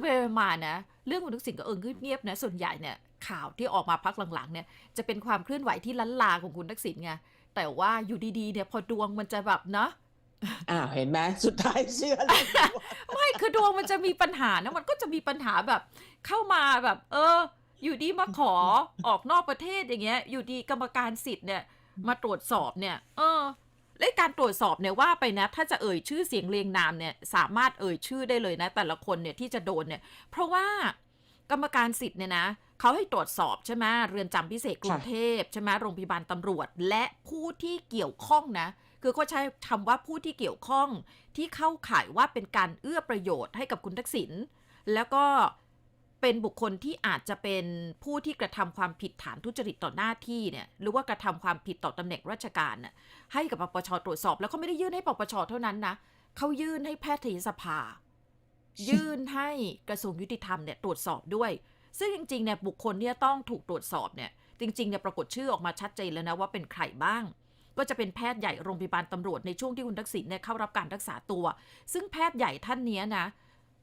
ไปๆมานะเรื่องคุณทักษิณก็เออเงียบๆนะส่วนใหญ่เนี่ยข่าวที่ออกมาพักหลังๆเนี่ยจะเป็นความเคลื่อนไหวที่ล้านลาของคุณทักษิณไงแต่ว่าอยู่ดีๆเนี่ยพอดวงมันจะแบบเนาะอ้าวเห็นไหมสุดท้ายเชื่อเลยว่าไม่คือดวงมันจะมีปัญหานะมันก็จะมีปัญหาแบบเข้ามาแบบ เออ อยู่ดีมาขอออกนอกประเทศอย่างเงี้ย อยู่ดีกรรมการสิทธิ์เนี่ย มาตรวจสอบเนี่ย เออ และการตรวจสอบเนี่ยว่าไปนะถ้าจะเอ่ยชื่อเสียงเรียงนามเนี่ยสามารถเอ่ยชื่อได้เลยนะ แต่ละคนเนี่ยที่จะโดนเนี่ยเพราะว่ากรรมการสิทธิ์เนี่ยนะเขาให้ตรวจสอบใช่ไหมเรือนจำพิเศษกรุงเทพใช่ไหมโรงพยาบาลตำรวจ และผู้ที่เกี่ยวข้องนะ คือเขาใช้คำว่าผู้ที่เกี่ยวข้องที่เข้าข่ายว่าเป็นการเอื้อประโยชน์ให้กับคุณทักษิณแล้วก็ เป็นบุคคลที่อาจจะเป็นผู้ที่กระทำความผิดฐานทุจริตต่อหน้าที่เนี่ยหรือว่ากระทำความผิดต่อตำแหน่งราชการน่ะให้กับปปชตรวจสอบ แล้วเขาไม่ได้ยื่นให้ปปชเท่านั้นนะเขายื่นให้แพทยสภา ยื่นให้กระทรวงยุติธรรมเนี่ยตรวจสอบด้วย ซึ่งจริงๆเนี่ยบุคคลที่ต้องถูกตรวจสอบเนี่ยจริงๆเนี่ยปรากฏชื่อออกมาชัดเจนแล้วนะว่าเป็นใครบ้างก็จะเป็นแพทย์ใหญ่โรงพยาบาลตำรวจในช่วงที่คุณทักษิณเนี่ยเข้ารับการรักษาตัว ซึ่งแพทย์ใหญ่ท่านนี้นะ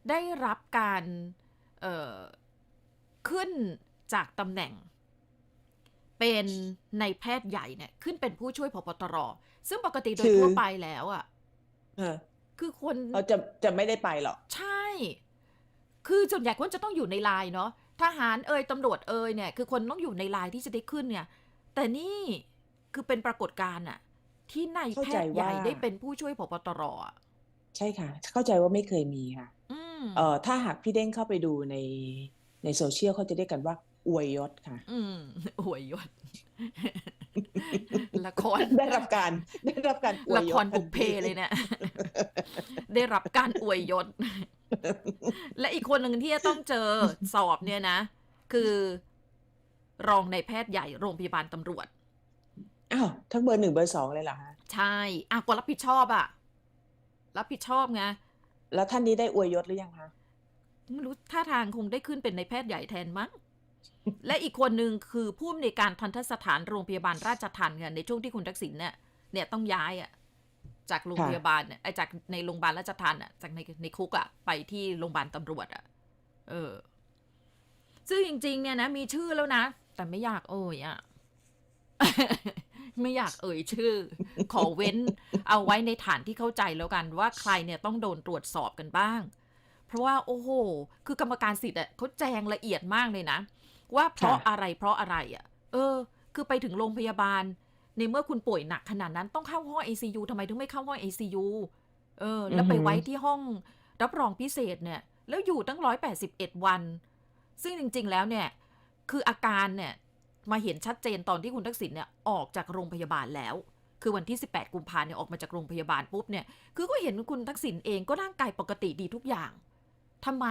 ได้รับการ ขึ้นจากตำแหน่ง เป็นในแพทย์ใหญ่เนี่ย ขึ้นเป็นผู้ช่วยพบตร ซึ่งปกติโดยคือทั่วไปแล้วอะ่ะเออคือคนเขาจะจะไม่ได้ไปหรอกใช่ คือส่วนใหญ่คนจะต้องอยู่ในไลน์เนาะทหารเอ่ยตำรวจเอ่ยเนี่ย คือคนต้องอยู่ในไลน์ที่จะได้ขึ้นเนี่ย แต่นี่คือเป็นปรากฏการณ์อะที่ในายเข้าแพใจทย์ใหญ่ว่าได้เป็นผู้ช่วยพบตรอะใช่ค่ะ เข้าใจว่าไม่เคยมีค่ะอืม เอ่อถ้าหากพี่เด้งเข้าไปดูในในโซเชียลเขาจะเรียกกันว่า อวยยศค่ะ อืมอวยยศละครได้รับการได้รับการอวยละยคศรบุกเพเลยเนี่ยได้รับการอวยยศ และอีกคนหนึ่งที่จะต้องเจอสอบเนี่ยนะ คือ รองในายแพทย์ใหญ่โรงพยาบาลตำรวจอ้าวทั้งเบอร์หนึ่งเบอร์สองเลยเหรอฮะใช่อะก็รับผิดชอบอะ รับผิดชอบไง แล้วท่านนี้ได้อวยยศหรือยังคะไม่รู้ท่าทางคงได้ขึ้นเป็นในแพทย์ใหญ่แทนมั้ง และอีกคนหนึ่งคือผู้อำนวยการทันตสถานโรงพยาบาลราชทัณฑ์ค่ะในช่วงที่คุณทักษิณเนี่ยเนี่ยต้องย้ายอะจากโรงพยาบาลเนี่ยไอ้จากในโรงพยาบาลราชทัณฑ์อะจากในในคุกอะไปที่โรงพยาบาลตำรวจอะ เออ ซึ่งจริง ๆ เนี่ยนะมีชื่อแล้วนะ แต่ไม่อยากเอ่ยอะ ไม่อยากเอ่ยชื่อ ขอเว้น เอาไว้ในฐานที่เข้าใจแล้วกันว่าใครเนี่ยต้องโดนตรวจสอบกันบ้าง เพราะว่าโอ้โห คือกรรมการสิทธิ์อะเขาแจงละเอียดมากเลยนะ ว่าเพราะอะไรเพราะอะไรอะ เออ คือไปถึงโรงพยาบาล ในเมื่อคุณป่วยหนักขนาดนั้นต้องเข้าห้อง ICU ทำไมถึงไม่เข้าห้อง ICU เออ แล้วไปไว้ที่ห้องรับรองพิเศษเนี่ย แล้วอยู่ตั้งร้อยแปดสิบเอ็ดวัน ซึ่งจริง ๆ แล้วเนี่ย คืออาการเนี่ย มาเห็นชัดเจนตอนที่คุณทักษิณเนี่ยออกจากโรงพยาบาลแล้ว คือวันที่ 18 กุมภาเนี่ยออกมาจากโรงพยาบาลปุ๊บเนี่ย คือก็เห็นคุณทักษิณเองก็ร่างกายปกติดีทุกอย่างทำไม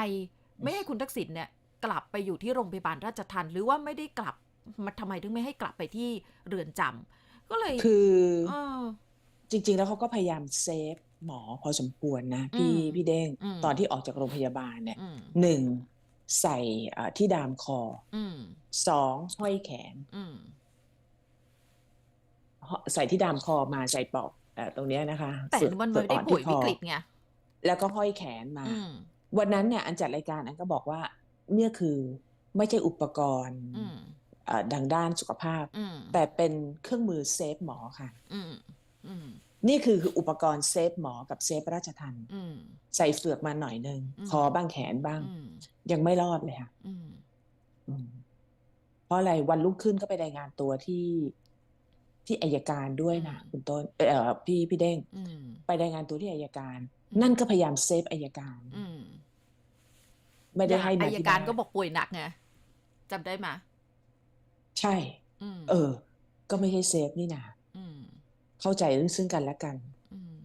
ไม่ให้คุณทักษิณเนี่ยกลับไปอยู่ที่โรงพยาบาลราชทัณฑ์หรือว่าไม่ได้กลับมาทำไมถึงไม่ให้กลับไปที่เรือนจำก็เลยคือเออจริง ๆ แล้วเขาก็พยายามเซฟหมอพอสมควรนะพี่อืมพี่เด้งอืมตอนที่ออกจากโรงพยาบาลเนี่ยอืมหนึ่ง ใส่เอ่อที่ดามคออืมสองห้อยแขนอืมใส่ที่ดามคอมาใส่ปลอกเอ่อตรงเนี้ยนะคะ แต่ส่วมันส่ไม่ได้อ่อป่วยที่ควิอกฤตไงแล้วก็ห้อยแขนมาอืมวันนั้นเนี่ย อันจัดรายการอันก็บอกว่า เนี่ยคือไม่ใช่อุปกรณ์อืมเอ่อดังด้านสุขภาพอืมแต่เป็นเครื่องมือเซฟหมอค่ะอืมอืม นี่คือคืออุปกรณ์เซฟหมอกับเซฟราชทันอืมใส่เฟือกมาหน่อยหนึ่งอืมคอบ้างแขนบ้างอืมยังไม่รอดเลยค่ะอืมอืมเพราะอะไรวันรุ่งขึ้นก็ไปรายงานตัวที่ที่อายการด้วยนะอืมคุณต้นเอ่อพี่พี่เด้งอืมไปรายงานตัวที่อายการอืมนั่นก็พยายามเซฟอายการอืมไม่ได้ให้อมาายที่การบ้นก็บอกป่วยหนักไงจำได้ไหมใช่อืมเออ ก็ไม่ใช่เซฟนี่นาอืม เข้าใจเรื่องซึ่งกันและกันอืม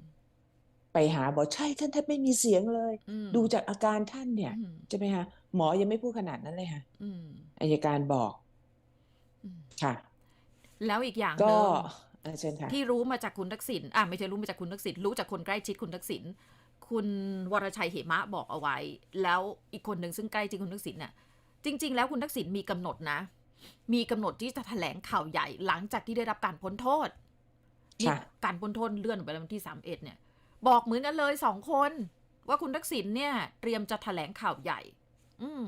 ไปหาบอกใช่ท่านแทบไม่มีเสียงเลยอืมดูจากอาการท่านเนี่ยอืมใช่ไหมคะหมอยังไม่พูดขนาดนั้นเลยค่ะอืมอายการบอกอืมค่ะ แล้วอีกอย่างหก็นึ่งเอ่อเชิญค่ะที่รู้มาจากคุณทักษิณอะไม่ใช่รู้มาจากคุณทักษิณรู้จากคนใกล้ชิดคุณทักษิณคุณวรชัยเหมะบอกเอาไว้ แล้วอีกคนหนึ่งซึ่งใกล้ชิดคุณทักษิณเนี่ยจริง ๆ แล้วคุณทักษิณมีกำหนดนะ มีกำหนดที่จะแถลงข่าวใหญ่หลังจากที่ได้รับการพ้นโทษ นี่ค่ะการพ้นโทษเลื่อนออกไปแล้ววันที่สามเอ็ดเนี่ย บอกเหมือนกันเลยสองคน ว่าคุณทักษิณเนี่ย เตรียมจะแถลงข่าวใหญ่ อืม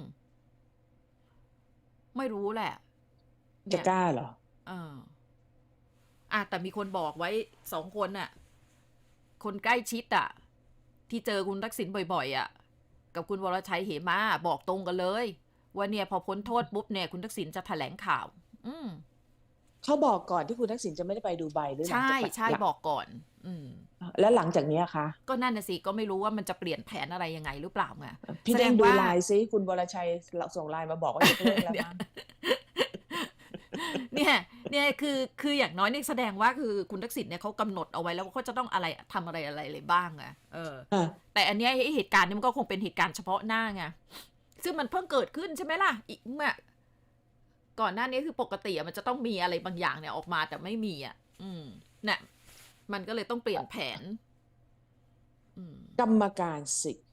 ไม่รู้แหละ จะเนี่ยกล้าเหรอเอออะแต่มีคนบอกไว้สองคนน่ะ คนใกล้ชิดอะ ที่เจอคุณทักษิณบ่อย ๆอะ กับคุณวรชัยเหมาบอกตรงกันเลย ว่าเนี่ยพอพ้นโทษปุ๊บเนี่ย คุณทักษิณจะแถลงข่าว อืม เขาบอกก่อนที่คุณทักษิณจะไม่ได้ไปดูไบหรือหลังใช่จากใช่หลังบอกก่อน อืมแล้วหลังจากเนี้ยคะ ก็นั่นน่ะสิ ก็ไม่รู้ว่ามันจะเปลี่ยนแผนอะไรยังไงหรือเปล่าไงพี่แสดเด้งงดูว่าไลน์ซิคุณวรชัยส่งไลน์มาบอกว่ายกเลิกแล้วมั้งเนี่ยเนี่ยคือคืออย่างน้อยเนี่ยแสดงว่าคือคุณทักษิณเนี่ยเขากำหนดเอาไว้แล้วว่าเขาจะต้องอะไรทำอะไรอะไรเลยบ้างอะเอออะแต่อันเนี้ยไอ้เหตุการณ์นี้มันก็คงเป็นเหตุการณ์เฉพาะหน้าไงซึ่งมันเพิ่งเกิดขึ้นใช่ไหมล่ะอีกเมื่อ ก่อนหน้านี้คือปกติอะมันจะต้องมีอะไรบางอย่างเนี่ยออกมาแต่ไม่มีอะ อืมเนี่ยมันก็เลยต้องเปลี่ยนแผนอืมกรรมการสิทธิ์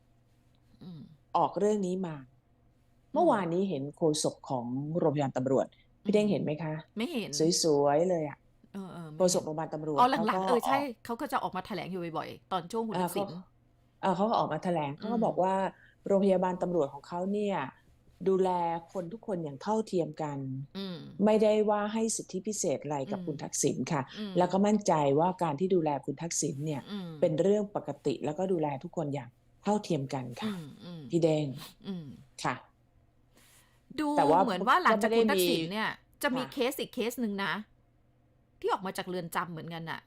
อืมออกเรื่องนี้มา เมื่อวานนี้เห็นโฆษกของโรงพยาบาลตำรวจ พี่เด้งเห็นไหมคะ ไม่เห็น สวยๆเลยอะเออเออไม่โฆษกโรงพยาบาลตำรวจอ๋อหขาลังก็ๆเออใช่กเขาก็จะออกมาแถลงอยู่บ่อยๆ ตอนช่วงคุณอ่าทักษิณเอ่อเขาก็ออกมาแถลงเขาก็อืมบอกว่าโรงพยาบาลตำรวจของเขาเนี่ย ดูแลคนทุกคนอย่างเท่าเทียมกันอืมไม่ได้ว่าให้สิทธิพิเศษอะไรกับอืมคุณทักษิณค่ะอืมแล้วก็มั่นใจว่าการที่ดูแลคุณทักษิณเนี่ยอืมเป็นเรื่องปกติแล้วก็ดูแลทุกคนอย่างเท่าเทียมกันอืค่ะมอืมพี่แดงอืมค่ะ ดูแต่ว่าเหมือนว่าหลังจากก็ไม่คุณได้ทักษิณมีเนี่ย จะมีค่ะเคสอีกเคสหนึ่งนะ ที่ออกมาจากเรือนจำเหมือนกันอะ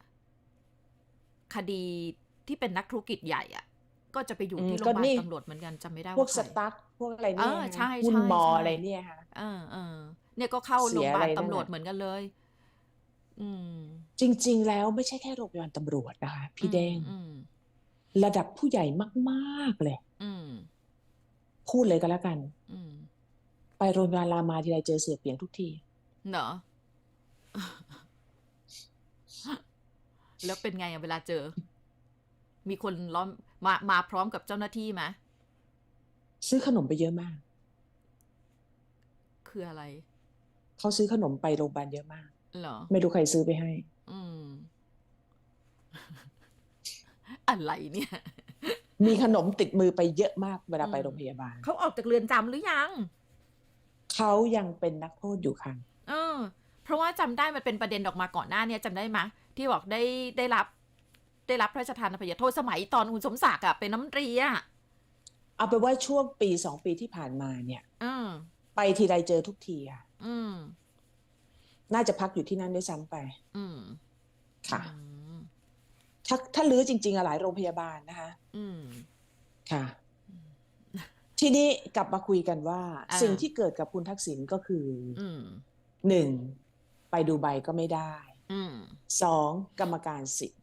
คดีที่เป็นนักธุรกิจใหญ่อะ ก็จะไปอยู่ที่โรงพยาบาลตำรวจเหมือนกันจำไม่ได้พวว่ากใคสรตาร์ทพวกอะไรเนี่ยเออใช่หุ้นใช่มอใช่อะไรเนี่ยค่ะเออเออเนี่ยก็เข้าเสีโรงพยยาบาลอะไรนั่นตำรวจน่ะเหมือนกันเลย อืม จริง ๆ แล้วไม่ใช่แค่โรงพยาบาลตำรวจนะคะพี่แดงอืมระดับผู้ใหญ่มากๆเลยอืมพูดเลยก็แล้วกันอืมไปโรงพยาบาลรามาทีไรเจอเสียเปลี่ยนทุกทีเหรอแล้วเป็นไงอะเวลาเจอ มีคนล้อม มามาพร้อมกับเจ้าหน้าที่ไหมซื้อขนมไปเยอะมาก คืออะไร เขาซื้อขนมไปโรงพยาบาลเยอะมากเหรอ ไม่รู้ใครซื้อไปให้ อืม อะไรเนี่ย มีขนมติดมือไปเยอะมากเวลาไปอืมโรงพยาบาล เขาออกจากเรือนจำหรือยัง เขายังเป็นนักโทษอยู่ค่ะ เออ เพราะว่าจำได้มันเป็นประเด็นออกมาก่อนหน้าเนี้จำได้ไหมที่บอกได้ได้รับ ได้รับพระราชทานอภัยโทษสมัยตอนคุณสมศักดิ์อะเป็นน้ำตรีอะเอาไปนว่าช่วงปีสองปีที่ผ่านมาเนี่ย อืมไปทีไรเจอทุกทีค่ะ อืมน่าจะพักอยู่ที่นั่นด้วยซ้ำไป อืมค่ะ อืมถ้าถ้าลื้อจริงๆอะหลายโรงพยาบาลนะคะ อืม ค่ะ ทีนี้กลับมาคุยกันว่า อ่า สิ่งที่เกิดกับคุณทักษิณก็คืออืมหนึ่งไปดูใบก็ไม่ได้อืมสองกรรมการสิทธิ์อืม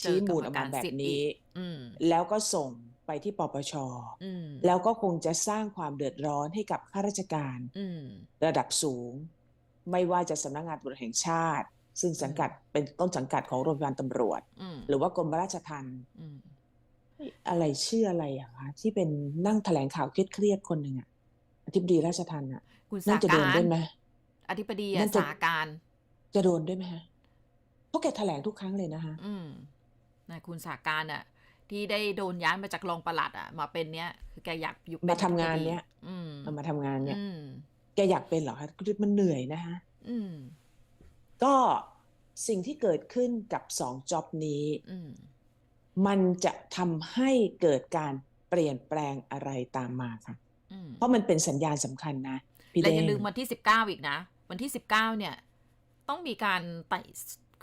ชี้มูลออกเจมารรแบบสิทธิ์นี้อีกอืมแล้วก็ส่งไปที่ปปชอืมแล้วก็คงจะสร้างความเดือดร้อนให้กับข้าราชการอืมระดับสูง ไม่ว่าจะสำนักงานตำรวจแห่งชาติ ซึ่งสังกัดเป็นต้นสังกัดของโรงพยาบาลตำรวจอืมหรือว่ากรมราชทัณฑ์อืมอะไรชื่ออะไรอะคะที่เป็นนั่งแถลงข่าวเครียดๆคนหนึ่งอะอธิบดีราชทัณฑ์อะคุณน่าสาจะโดกานรด้วยไหมอธิบดีน่าอะจะสาการ จะโดนด้วยไหมฮะเพ ราะแกแถลงทุกครั้งเลยนะคะอืมนะคุณสาการอะที่ได้โดนย้ายมาจากรองปลัดอะมาเป็นเนี้ยคือแกอยากอยู่เป็มาทำงานอธิบดีเนี้ย อืมเอามาทำงานเนี่ยอืมแกอยากเป็นเหรอคะมันเหนื่อยนะคะอืม ก็สิ่งที่เกิดขึ้นกับสองจ็อบนี้อืมมันจะทำให้เกิดการเปลี่ยนแปลงอะไรตามมาค่ะอืมเพราะมันเป็นสัญญาณสำคัญนะพี่และเด้อย่างลืมวันที่สิบเก้าอีกนะ วันที่สิบเก้าเนี่ย ต้องมีการไต่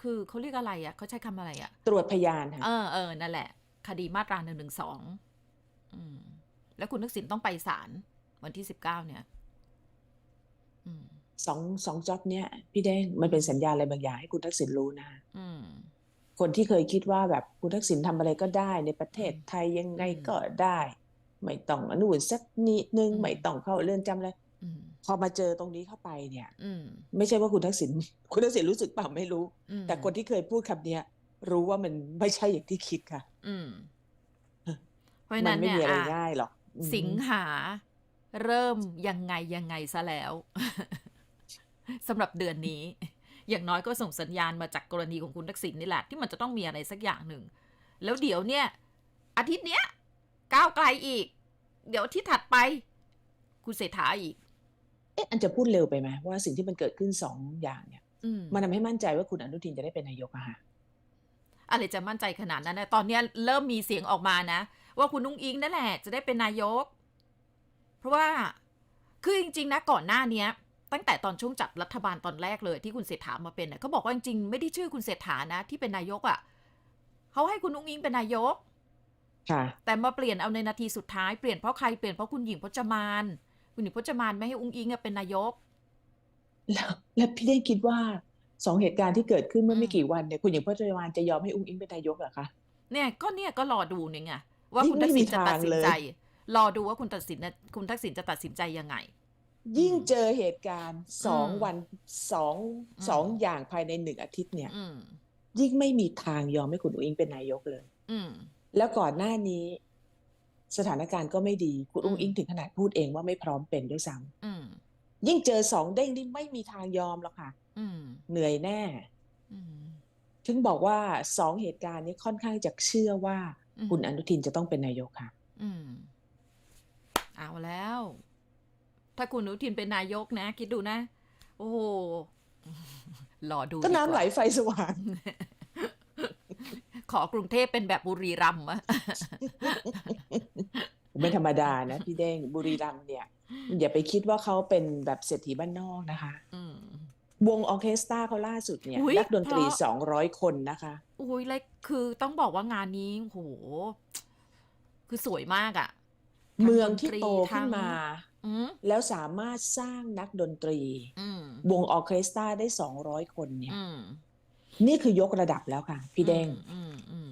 คือเขาเรียกอะไรอะเขาใช้คำอะไรอะตรวจพยานค่ะเออเออนั่นแหละ คดีมาตราหนึ่งหนึ่งสองอืมแล้วคุณทักษิณต้องไปศาลวันที่สิบเก้าเนี่ยอืมสองสองจ็อบเนี้ยพี่เด้งมันเป็นสัญญาณอะไรบางอย่างให้คุณทักษิณรู้นะอืมคนที่เคยคิดว่าแบบคุณทักษิณทำอะไรก็ได้ในประเทศไทยยังไงอืมก็ได้ ไม่ต้องอนุนสักนิดนึงอืมไม่ต้องเข้าเรือนจำเลยอืม พอมาเจอตรงนี้เข้าไปเนี่ยอืมไม่ใช่ว่าคุณทักษิณคุณทักษิณรู้สึกเปล่าไม่รู้อืมแต่คนที่เคยพูดคำเนี้ยรู้ว่ามันไม่ใช่อย่างที่คิดค่ะอืมฮะเพราะฉะมันั้นไม่เนี่ยมีอะไรอะง่ายหรอกอืมสิงหาเริ่มยังไงยังไงซะแล้วสำหรับเดือนนี้ อย่างน้อยก็ส่งสัญญาณมาจากกรณีของคุณทักษิณนี่แหละ ที่มันจะต้องมีอะไรสักอย่างหนึ่ง แล้วเดี๋ยวเนี่ย อาทิตย์เนี้ยก้าวไกลอีก เดี๋ยวอาที่ถัดไป คุณเศรษฐาอีก เอ๊ะอันจะพูดเร็วไปไหมว่าสิ่งที่มันเกิดขึ้นสองอย่างเนี่ยอืมมันทำให้มั่นใจว่าคุณอนุทินจะได้เป็นนายกอะค่ะอะไรจะมั่นใจขนาดนั้นนะตอนเนี้ยเริ่มมีเสียงออกมานะ ว่าคุณนุ้งอิงนั่นแหละ จะได้เป็นนายก เพราะว่าคือจริง ๆ นะก่อนหน้าเนี้ย ตั้งแต่ตอนช่วงจัดรัฐบาลตอนแรกเลยที่คุณเศรษฐามาเป็นเนี่ยเขาบอกว่าจริงๆไม่ได้ชื่อคุณเศรษฐานะ ที่เป็นนายกอะ่ะเขาให้คุณนุ้งอิงเป็นนายกค่ะแต่มาเปลี่ยนเอาในนาทีสุดท้ายเปลี่ยนเพราะใครเปลี่ยนเพราะคุณหญิงพจมาน คุณหญิงพจมานไม่ให้อุ้งอิงอะเป็นนายก แล้วแล้วพี่ได้คิดว่าสองเหตุการณ์ที่เกิดขึ้นเมื่ออืมไม่กี่วันเนี่ยคุณหญิงพจมานจะยอมให้อุ้งอิงเป็นนายกเหรอคะเนี่ยก็เนี่ยก็รอดูเนี่ยไงว่ายิ่คุงณทักษิณไม่มีจะตัดสินใจทางเลยรอดูว่าคุณตัดสินนะคุณทักษิณจะตัดสินใจยังไง ยิ่งเจอเหตุการณ์สองอืมวันสองอืมสองอย่างภายในหนึ่งอาทิตย์เนี่ยอืมยิ่งไม่มีทางยอมให้คุณอุ้งอิงเป็นนายกเลยอืมแล้วก่อนหน้านี้ สถานการณ์ก็ไม่ดี คุณอุ้งอืมอิงถึงขนาดพูดเองว่าไม่พร้อมเป็นด้วยซ้อืมำยิ่งเจอสองเด้งนี่ไม่มีทางยอมหรอกค่ะอืมเหนื่อยแน่อืมถึงบอกว่าสองเหตุการณ์นี้ค่อนข้างจะเชื่อว่าอืมคุณอนุทินจะต้องเป็นนายกค่ะอืมเอาแล้ว ถ้าคุณอนุทินเป็นนายกนะ คิดดูนะ โอ้โหรอดูก็ดีน้ำว่าไหลไฟสว่าง ขอกรุงเทพเป็นแบบบุรีรัมย์อะไม่ธรรมดานะพี่เด้งบุรีรัมย์เนี่ย อย่าไปคิดว่าเขาเป็นแบบเศรษฐีบ้านนอกนะคะอืมวงออร์เคสตราเขาล่าสุดเนี่ยอุ๊ยนักดนตรีเพราะสองร้อยคนนะคะอุ้ยแล้วคือต้องบอกว่างานนี้โหคือสวยมากอะทั้เมืองที่ดนตรีโตขึ้นทั้งมาอืมแล้วสามารถสร้างนักดนตรีอืมวงออร์เคสตราได้สองร้อยคนเนี่ยอืม นี่คือยกระดับแล้วค่ะ พี่เด้งอืมอืม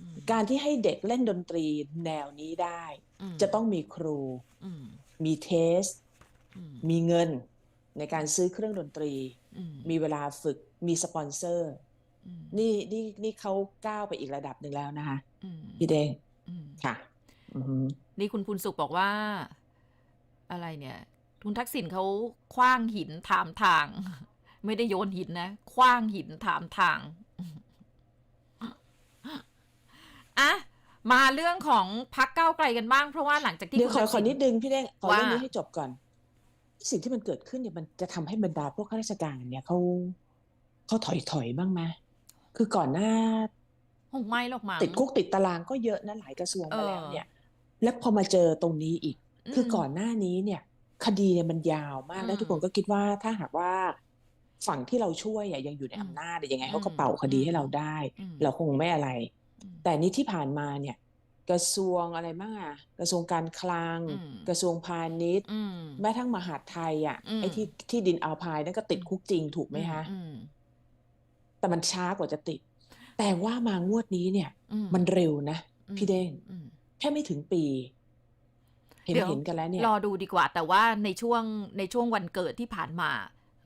อืมการที่ให้เด็กเล่นดนตรีแนวนี้ได้มจะต้องมีครูอืมมีเทสอืมมีเงินในการซื้อเครื่องดนตรีอืมมีเวลาฝึก มีสปอนเซอร์อืมนี่นี่นี่เขาก้าวไปอีกระดับหนึ่งแล้วนะคะอืมพี่เด้งอืมค่ะอือหือนี่คุณพูนสุขบอกว่า อะไรเนี่ย คุณทักษิณเขาคว้างหินถามทาง ไม่ได้โยนหินนะคว้างหินถามทางอะมาเรื่องของพักเก้าวไกลกันบ้างเพราะว่าหลังจากที่เดี๋ยวขคุอณขอนิดนึงพี่เด้งขอเรื่องว่านี้ให้จบก่อน สิ่งที่มันเกิดขึ้นเนี่ยมันจะทำให้บรรดาพวกข้าราชการเนี่ยเขาเขาถอยถอยบ้างไหมคือก่อนหน้าคงไม่หรอกมั้งติดคุกติดตารางก็เยอะนะหลายกระทรวงมาแล้วเออเนี่ย แล้วพอมาเจอตรงนี้อีก คือมก่อนหน้านี้เนี่ย คดีเนี่ยมันยาวมากอืมแล้วทุกคนก็คิดว่าถ้าหากว่า ฝั่งที่เราช่วยอะยังอยู่ในอืมอำนาจอะยังไงเขาก็อืมเป่าคดีให้อืมเราได้อืมเราคงไม่อะไรอืมแต่นี้ที่ผ่านมาเนี่ย กระทรวงอะไรบ้างอะกระทรวงการคลังอืมกระทรวงพาณิชย์อืมแม้ทั้งมหาดไทยอะอืมไอ้ที่ที่ดินอัลพายนั่นก็ติดคุกจริงถูกไหมฮะอืมแต่มันช้ากว่าจะติด แต่ว่ามางวดนี้เนี่ยอืมมันเร็วนะอืมพี่เด้งอืมแค่ไม่ถึงปีเห็นเดี๋ยวเห็นกันแล้วเนี่ยรอดูดีกว่า แต่ว่าในช่วงในช่วงวันเกิดที่ผ่านมา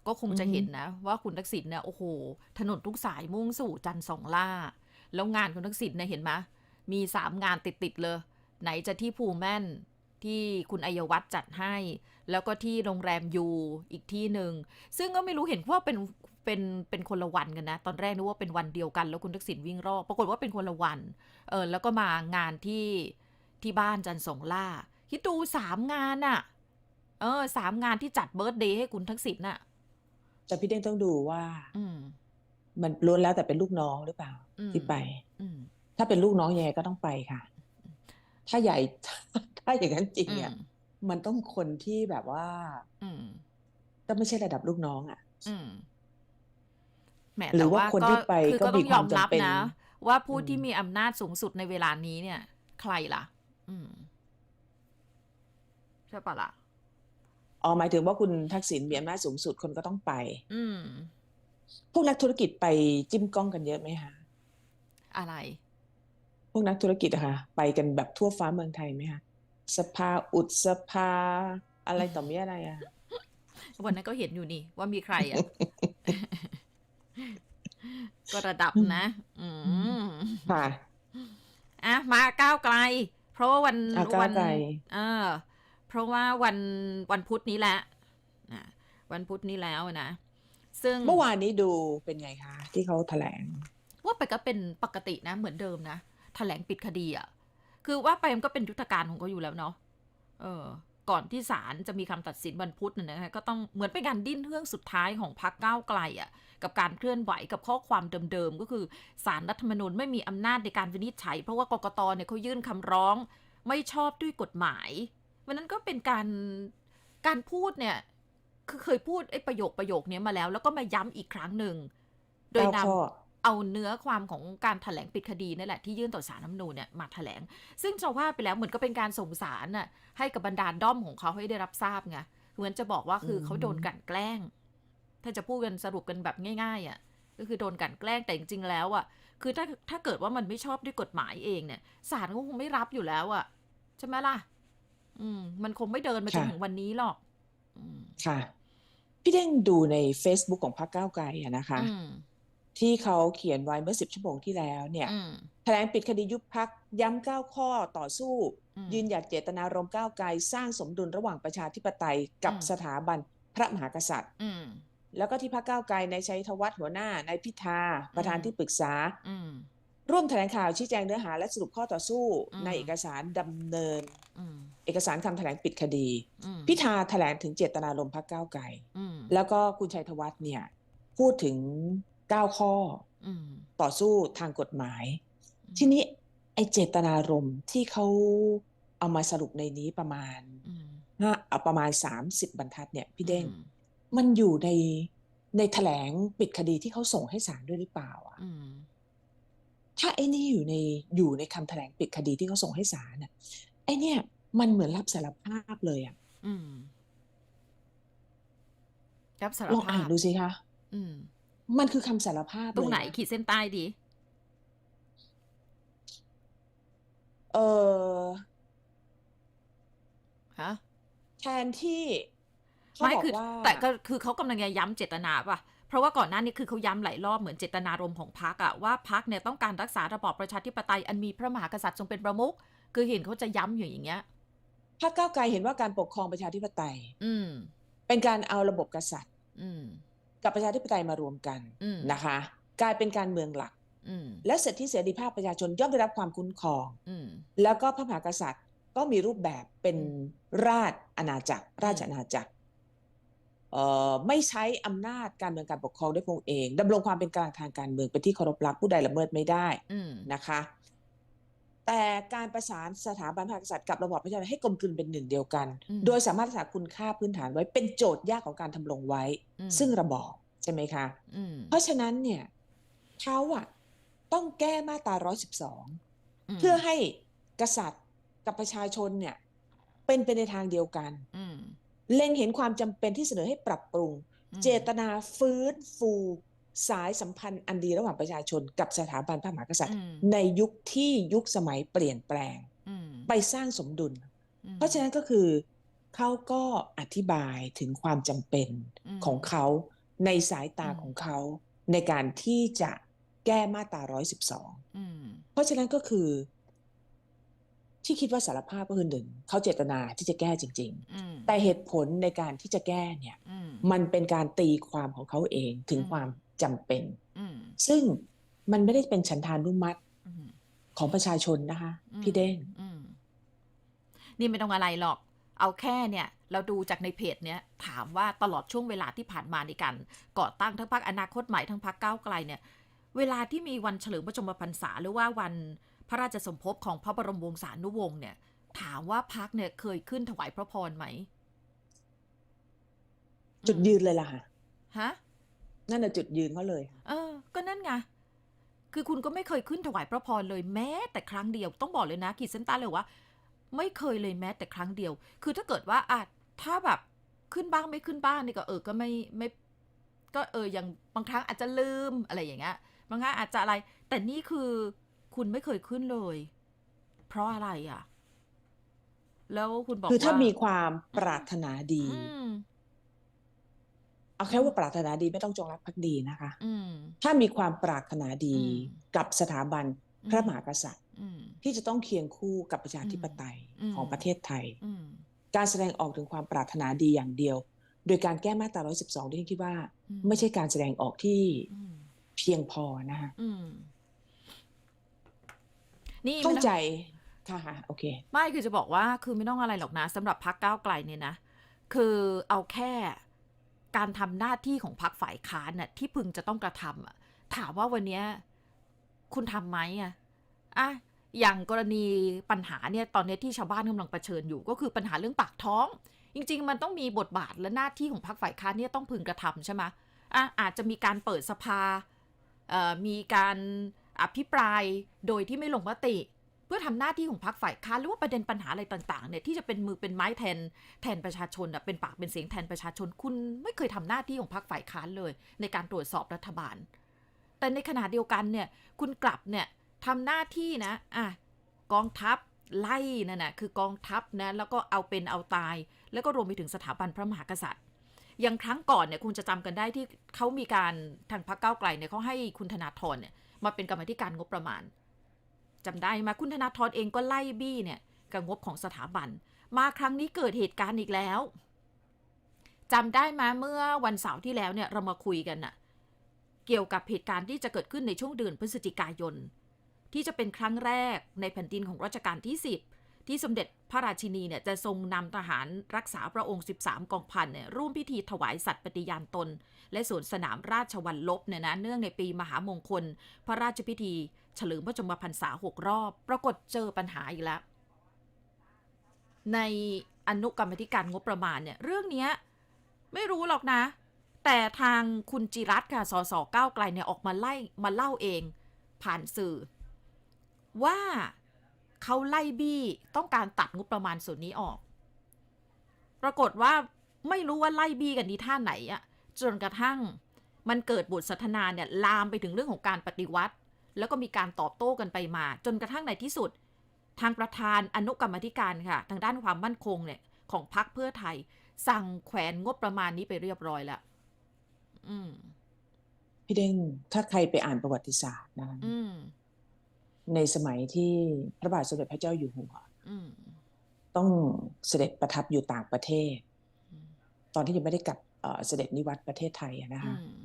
ก็คงจะอือฮึเห็นนะ ว่าคุณทักษิณเนี่ยโอ้โห ถนนทุกสายมุ่งสู่จันทร์สองล่า แล้วงานคุณทักษิณเนี่ยเห็นไหมมีสามงานติดๆเลย ไหนจะที่ภูแม่นที่คุณอัยวัฒน์จัดให้ แล้วก็ที่โรงแรมยูอีกที่หนึ่ง ซึ่งก็ไม่รู้เห็นว่าเป็นเป็นเป็นคนละวันกันนะ ตอนแรกนึกว่าเป็นวันเดียวกัน แล้วคุณทักษิณวิ่งรอบปรากฏว่าเป็นคนละวันเออแล้วก็มางานที่ที่บ้านจันทร์สองล่าคิดดูสามงานอะเออสามงานที่จัดเบิร์ตเดย์ให้คุณทักษิณน่ะ แต่พี่เด้งต้องดูว่าอืมมันล้วนแล้วแต่เป็นลูกน้องหรือเปล่าอืมที่ไปอืมถ้าเป็นลูกน้องยังไงก็ต้องไปค่ะ ถ้าใหญ่ถ้าอย่างนั้นจริงอืเนี่ยมมันต้องคนที่แบบว่าอืมต้องไม่ใช่ระดับลูกน้องอะอืมแหมหรืแต่อว่าว่าคนก็ที่ไปคือก็ก็ต้มีองคยวาอมมรับจำเป็นนะว่าผู้อืมที่มีอำนาจสูงสุดในเวลานี้เนี่ย ใครล่ะ อืมใช่ปะล่ะ อ๋อหมายถึงว่าคุณทักษิณมีอำนาจสูงสุดคนก็ต้องไป อืมพวกนักธุรกิจไปจิ้มกล้องกันเยอะไหมคะอะไร พวกนักธุรกิจอะค่ะ ไปกันแบบทั่วฟ้าเมืองไทยไหมคะสภาอุดสภา อะไรต่อมีอะไรอะวันนั้นก็เห็นอยู่นี่ ว่ามีใครอะก็ระดับนะ อืมค่ะอะมาก้าวไกล เพราะว่าวันอะก้าววัไกลเออ เพราะว่าวันวันพุธนี้แหละนะวันพุธนี้แล้วนะ ซึ่งเมื่อวานนี้ดูเป็นไงคะ ที่เขาแถลง ว่าไปก็เป็นปกตินะ เหมือนเดิมนะแถลงปิดคดีอะ คือว่าไปมันก็เป็นยุทธการของเขาอยู่แล้วเนาะเออ ก่อนที่ศาลจะมีคำตัดสินวันพุธน่ะนะคะก็ต้องเหมือนเป็นการดิ้นเรื่องสุดท้ายของพรรคก้าวไกลอะ กับการเคลื่อนไหวกับข้อความเดิมๆก็คือศาลรัฐธรรมนูญไม่มีอำนาจในการวินิจฉัย เพราะว่ากกตเนี่ยเขายื่นคำร้องไม่ชอบด้วยกฎหมาย วันนั้นก็เป็นการการพูดเนี่ย คือเคยพูดไอ้ประโยคประโยคเนี้ยมาแล้ว แล้วก็มาย้ำอีกครั้งหนึ่ง โดยเก้านำข้อเอาเนื้อความของการถแถลงปิดคดีนั่นแหละที่ยื่นต่อสารน้ำนูนเนี่ยมาถแถลง ซึ่งจะว่าไปแล้วเหมือนก็เป็นการส่งสารน่ะให้กับบรรดาด้อมของเขาให้ได้รับทราบไงเหมือนจะบอกว่าคืออืมเขาโดนกลันแกล้ง ถ้าจะพูดกันสรุปกันแบบง่ายๆอะก็คือโดนกลันแกล้งแต่จริงๆแล้วอะ คือถ้าถ้าเกิดว่ามันไม่ชอบด้วยกฎหมายเองเนี่ยศาลก็คงไม่รับอยู่แล้วอะใช่ไหมล่ะ อืม มันคงไม่เดินมาจนถึงวันนี้หรอกอืมค่ะ พี่เด้งดูใน Facebook ของพรรคก้าวไกลอะนะคะอืมที่เขาเขียนไว้เมื่อสิบชั่วโมงที่แล้ว เนี่ยอืมแถลงปิดคดียุบพักย้ำเก้าข้อต่อสู้อืมยืนหยัดเจตนารมณ์ก้าวไกลสร้างสมดุลระหว่างประชาธิปไตยกับอืมสถาบันพระมหากษัตริย์อืมแล้วก็ที่พักก้าวไกลในชัยธวัฒน์หัวหน้านายพิธาประธานอืมที่ปรึกษาอืมร่วมแถลงข่าวชี้แจงเนื้อหาและสรุปข้อต่อสู้อืมในเอกสารดำเนินอืม เอกสารคำแถลงปิดคดีอืมพิธาแถลงถึงเจตนารมณ์พักก้าวไกลอืมแล้วก็คุณชัยธวัฒน์เนี่ย พูดถึง9ข้ออืมต่อสู้ทางกฎหมาย ทีนี้ไอเจตนารมณ์ที่เขาเอามาสรุปในนี้ประมาณอืมห้าเอาประมาณ30บรรทัดเนี่ย พี่เด้งอืมมันอยู่ในในแถลงปิดคดีที่เขาส่งให้ศาลด้วยหรือเปล่าอะอืมถ้าไอ้นี่อยู่ในอยู่ในคำแถลงปิดคดีที่เขาส่งให้ศาลน่ะไอ้เนี่ย มันเหมือนรับสารภาพเลยอะอืมรับสารลองภาอ่านพดูสิคะอืมมันคือคำสารภาพตรงไหนเลยะขีดเส้นใต้ดี เออฮะแทนที่เขาไม่บอกคือว่าแต่ก็คือเขากำลังจะย้ำเจตนาป่ะเพราะว่าก่อนหน้านี้คือเขาย้ำหลายรอบเหมือนเจตนารมณ์ของพรรคอะว่าพรรคเนี่ยต้องการรักษาระบอบประชาธิปไตยอันมีพระมหากษัตริย์ทรงเป็นประมุขคือเห็นเขาจะย้ำอยู่อย่างเงี้ย พรรคก้าวไกลเห็นว่าการปกครองประชาธิปไตย อืมเป็นการเอาระบบกษัตริย์ อืมกับประชาธิปไตยมารวมกันอืมนะคะ กลายเป็นการเมืองหลักอืมและสิทธิเสรีภาพประชาชนย่อมได้รับความคุ้มครองอืมแล้วก็พระมหากษัตริย์ก็มีรูปแบบเป็นอืมราชอาณาจักร ราชอาณาจักรเอ่อไม่ใช้อำนาจการเมืองการปกครองด้วยพระองค์เองดำรงความเป็นกลางทางการเมืองเป็นที่เคารพรักผู้ใดละเมิดไม่ได้อืมนะคะ แต่การประสานสถาบันพระมหากษัตริย์กับระบอบประชาธิปไตยให้กลมกลืนเป็นหนึ่งเดียวกันอืมโดยสามารถรักษาคุณค่าพื้นฐานไว้เป็นโจทย์ยากของการทำรงไว้อืมซึ่งระบอบใช่ไหมคะอืมเพราะฉะนั้นเนี่ยเขาอะต้องแก้มาตรา 112มเพื่อให้กษัตริย์กับประชาชนเนี่ย เป็นไปในทางเดียวกันอืมเล็งเห็นความจำเป็นที่เสนอให้ปรับปรุงอืมเจตนาฟื้นฟู สายสัมพันธ์อันดีระหว่างประชาชนกับสถาบันพระมหากษัตริย์อืมในยุคที่ยุคสมัยเปลี่ยนแปลงอืมไปสร้างสมดุลอืมเพราะฉะนั้นก็คือเขาก็อธิบายถึงความจำเป็นมของเขาในสายตาอืมของเขาในการที่จะแก้มาตรา112อืมเพราะฉะนั้นก็คือ ที่คิดว่าสารภาพก็คือหนึ่งเขาเจตนาที่จะแก้จริงอืมๆแต่เหตุผลในการที่จะแก้เนี่ยอืมมันเป็นการตีความของเขาเองถึงอืมความ จำเป็นอืมซึ่งมันไม่ได้เป็นฉันทานุมัติอืมของประชาชนนะคะอืมพี่เด้งอืมนี่ไม่ต้องอะไรหรอก เอาแค่เนี่ย เราดูจากในเพจเนี้ยถามว่าตลอดช่วงเวลาที่ผ่านมาในการก่อตั้งทั้งพรรคอนาคตใหม่ทั้งพรรคก้าวไกลเนี่ย เวลาที่มีวันเฉลิมพระชนมพรรษาหรือว่าวันพระราชสมภพของพระบรมวงศานุวงศ์เนี่ย ถามว่าพรรคเนี่ยเคยขึ้นถวายพระพรไหม จุดยืนเลยล่ะค่ะฮะ นั่นแหะจุดยืนเขาเลย เออ ก็นั่นไง คือคุณก็ไม่เคยขึ้นถวายพระพรเลยแม้แต่ครั้งเดียว ต้องบอกเลยนะขีดเส้นใต้เลยว่า ไม่เคยเลยแม้แต่ครั้งเดียว คือถ้าเกิดว่าอะถ้าแบบขึ้นบ้างไม่ขึ้นบ้างนี่ก็เออ ก็ไม่ไม่ ก็เอออย่างบางครั้งอาจจะลืมอะไรอย่างเงี้ย บางครั้งอาจจะอะไร แต่นี่คือคุณไม่เคยขึ้นเลย เพราะอะไรอะ แล้วคุณบอกคือถ้าว่ามีความปรารถนาดีอืม เอาแค่ว่าปรารถนาดีไม่ต้องจงรักภักดีนะคะอืมถ้ามีความปรารถนาดีอืมกับสถาบันพระมหากษัตริย์อืมที่จะต้องเคียงคู่กับประชาธิปไตยอืมของประเทศไทยอืมการแสดงออกถึงความปรารถนาดีอย่างเดียว โดยการแก้มาตรา 112 ที่ฉันคิดว่าอืมไม่ใช่การแสดงออกที่อืมเพียงพอนะคะอืมนี่เข้าไม่ต้องใจค่ะค่ะโอเค ไม่คือจะบอกว่าคือไม่ต้องอะไรหรอกนะสำหรับพักก้าวไกลเนี่ยนะ คือเอาแค่ การทำหน้าที่ของพักฝ่ายค้านน่ะที่พึงจะต้องกระทำอะถามว่าวันเนี้ยคุณทำไหมอะอะอย่างกรณีปัญหาเนี่ยตอนนี้ที่ชาวบ้านกำลังเผชิญอยู่ ก็คือปัญหาเรื่องปากท้อง จริง ๆ มันต้องมีบทบาทและหน้าที่ของพรรคฝ่ายค้านเนี่ยต้องพึงกระทำใช่ไหมอะอาจจะมีการเปิดสภาเอ่อมีการอภิปรายโดยที่ไม่ลงมติ เพื่อทำหน้าที่ของพรรคฝ่ายค้านหรือว่าประเด็นปัญหาอะไรต่างๆเนี่ยที่จะเป็นมือเป็นไม้แทนแทนประชาชนอะเป็นปากเป็นเสียงแทนประชาชน คุณไม่เคยทำหน้าที่ของพรรคฝ่ายค้านเลย ในการตรวจสอบรัฐบาล แต่ในขณะเดียวกันเนี่ยคุณกลับเนี่ยทำหน้าที่นะอะกองทัพไล่นั่นนะคือกองทัพนะแล้วก็เอาเป็นเอาตาย แล้วก็รวมไปถึงสถาบันพระมหากษัตริย์อย่างครั้งก่อนเนี่ยคุณจะจำกันได้ที่เขามีการทางพรรคก้าไกลเนี่ยเขาให้คุณธนาธรเนี่ยมาเป็นกรรมธิการงบประมาณ จำได้มาคุณธนาธรเองก็ไล่บี้เนี่ยกับงบของสถาบัน มาครั้งนี้เกิดเหตุการณ์อีกแล้วจำได้มาเมื่อวันเสาร์ที่แล้วเนี่ยเรามาคุยกันน่ะเกี่ยวกับเหตุการณ์ที่จะเกิดขึ้นในช่วงเดือนพฤศจิกายน ที่จะเป็นครั้งแรกในแผ่นดินของรัชกาลที่ 10 ที่สมเด็จพระราชินีเนี่ยจะทรงนำทหารรักษาพระองค์ 13 กองพันเนี่ยร่วมพิธีถวายสัตย์ปฏิญาณตน และสวนสนามราชวัลลบเนี่ยนะเนื่องในปีมหามงคล พระราชพิธี เฉลิมพระชนมพรรษาหกรอบ ปรากฏเจอปัญหาอีกแล้ว ในอนุกรรมธิการงบประมาณเนี่ยเรื่องนี้ไม่รู้หรอกนะ แต่ทางคุณจิรัตค่ะสสก้าวไกลเนี่ยออกมาไล่มาเล่าเองผ่านสื่อ ว่าเขาไล่บี้ต้องการตัดงบประมาณส่วนนี้ออก ปรากฏว่าไม่รู้ว่าไล่บี้กันนี้ท่าไหนอะจนกระทั่งมันเกิดบทสนทนาเนี่ยลามไปถึงเรื่องของการปฏิวัติ แล้วก็มีการตอบโต้กันไปมา จนกระทั่งในที่สุด ทางประธานอนุกรรมาธิการค่ะ ทางด้านความมั่นคงเนี่ยของพรรคเพื่อไทย สั่งแขวนงบประมาณนี้ไปเรียบร้อยแล้วอืม พี่เด้งถ้าใครไปอ่านประวัติศาสตร์นะคะอืมในสมัยที่พระบาทสมเด็จพระเจ้าอยู่หัวอืมต้องเสด็จประทับอยู่ต่างประเทศอืมตอนที่ยังไม่ได้กลับเอ่อเสด็จนิวัตรประเทศไทยอะนะคะอืม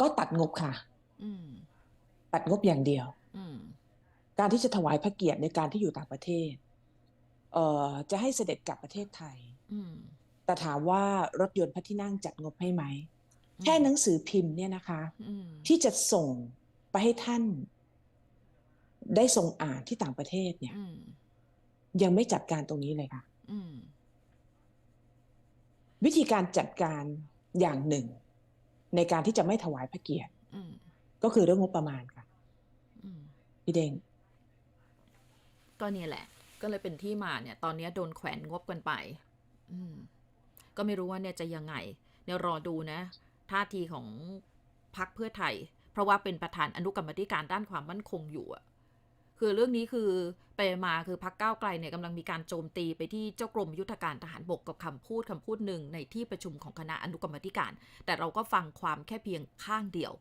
ก็ตัดงบค่ะอืม ตัดงบอย่างเดียวอืมการที่จะถวายพระเกียรติในการที่อยู่ต่างประเทศ เอ่อ จะให้เสด็จกลับประเทศไทยอืมแต่ถามว่ารถยนต์พระที่นั่งจัดงบให้ไหม แค่หนังสือพิมพ์เนี่ยนะคะอืมที่จะส่งไปให้ท่าน ได้ทรงอ่านที่ต่างประเทศเนี่ยอืมยังไม่จัดการตรงนี้เลยค่ะอืมวิธีการจัดการอย่างหนึ่ง ในการที่จะไม่ถวายพระเกียรติอืม ก็คือเรื่องงบประมาณค่ะอืมพี่เด้งก็เนี่ยแหละ ก็เลยเป็นที่มาเนี่ย ตอนนี้โดนแขวนงบกันไป อืม ก็ไม่รู้ว่าเนี่ยจะยังไงเดี๋ยวรอดูนะ ท่าทีของพรรคเพื่อไทย เพราะว่าเป็นประธานอนุกรรมธิการด้านความมั่นคงอยู่อะคือเรื่องนี้คือไปมาคือพรรคก้าวไกลเนี่ยกำลังมีการโจมตีไปที่เจ้ากรมยุทธการทหารบกกับคำพูดคำพูดหนึ่งในที่ประชุมของคณะอนุกรรมธิการ แต่เราก็ฟังความแค่เพียงข้างเดียว